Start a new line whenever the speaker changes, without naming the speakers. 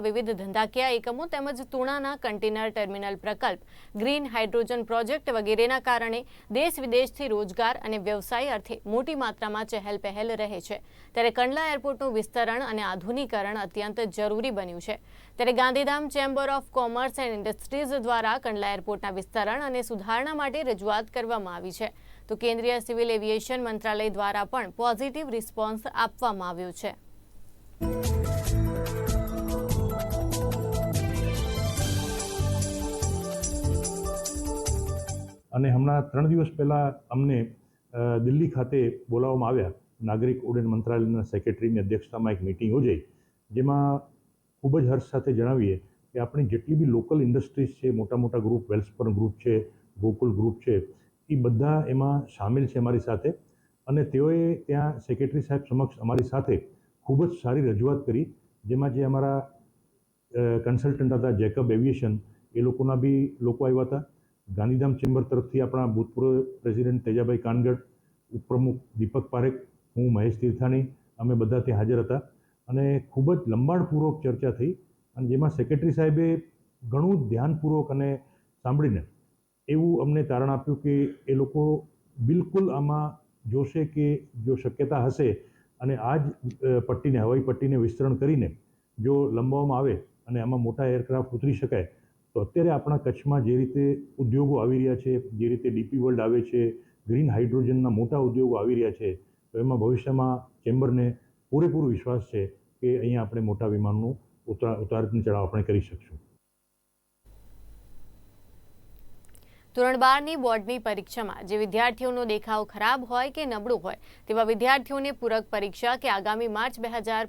વિવિધ ધંધાકીય એકમો તેમજ તુણાના કન્ટેનર ટર્મિનલ પ્રકલ્પ, ગ્રીન હાઇડ્રોજન પ્રોજેક્ટ વગેરેના કારણે દેશ વિદેશથી રોજગાર અને વ્યવસાય અર્થે મોટી માત્રામાં ચહેલ પહેલ રહે છે. ત્યારે કંડલા એરપોર્ટનું વિસ્તરણ અને આધુનિકરણ અત્યંત જરૂરી બન્યું છે. ત્યારે Gandhidham chamber of commerce and industries દ્વારા કંડલા એરપોર્ટના વિસ્તરણ અને સુધારણા માટે રજૂઆત કરવામાં આવી છે. તો કેન્દ્રીય સિવિલ એવિએશન મંત્રાલય દ્વારા પણ પોઝિટિવ રિસ્પોન્સ આપવામાં આવ્યો છે.
અને હમણાં ત્રણ દિવસ પહેલાં અમને દિલ્હી ખાતે બોલાવવામાં આવ્યા. નાગરિક ઉડ્ડયન મંત્રાલયના સેક્રેટરીની અધ્યક્ષતામાં એક મિટિંગ યોજાઈ. જેમાં ખૂબ જ હર્ષ સાથે જણાવીએ કે આપણી જેટલી બી લોકલ ઇન્ડસ્ટ્રીઝ છે મોટા મોટા ગ્રુપ વેલ્સપર્ન ગ્રુપ છે, ગોકુલ ગ્રુપ છે એ બધા એમાં સામેલ છે અમારી સાથે. અને તેઓએ ત્યાં સેક્રેટરી સાહેબ સમક્ષ અમારી સાથે ખૂબ જ સારી રજૂઆત કરી, જેમાં જે અમારા કન્સલ્ટન્ટ હતા જેકબ એવિએશન એ લોકોના બી લોકો આવ્યા હતા. ગાંધીધામ ચેમ્બર તરફથી આપણા ભૂતપૂર્વ પ્રેસિડેન્ટ તેજાભાઈ કાનગઢ ઉપપ્રમુખ દીપક પારેખ, હું મહેશ તીર્થાણી, અમે બધા ત્યાં હાજર હતા. અને ખૂબ જ લંબાણપૂર્વક ચર્ચા થઈ અને જેમાં સેક્રેટરી સાહેબે ઘણું ધ્યાનપૂર્વક અને સાંભળીને એવું અમને તારણ આપ્યું કે એ લોકો બિલકુલ આમાં જોશે કે જો શક્યતા હશે અને આ જ પટ્ટીને, હવાઈ પટ્ટીને વિસ્તરણ કરીને જો લંબાવવામાં આવે અને આમાં મોટા એરક્રાફ્ટ ઉતરી શકાય તો અત્યારે આપણા કચ્છમાં જે રીતે ઉદ્યોગો આવી રહ્યા છે, જે રીતે ડીપી વર્લ્ડ આવે છે, ગ્રીન હાઇડ્રોજનના મોટા ઉદ્યોગો આવી રહ્યા છે, તો એમાં ભવિષ્યમાં ચેમ્બરને પૂરેપૂરો વિશ્વાસ છે કે અહીંયા આપણે મોટા વિમાનનું ઉતાર ઉતાર ચઢાવ આપણે કરી શકશું.
ધોરણ બારની બોર્ડની પરીક્ષામાં જે વિદ્યાર્થીઓનો દેખાવ ખરાબ હોય કે નબળું હોય, તેવા વિદ્યાર્થીઓને પૂરક પરીક્ષા કે આગામી માર્ચ બે હજાર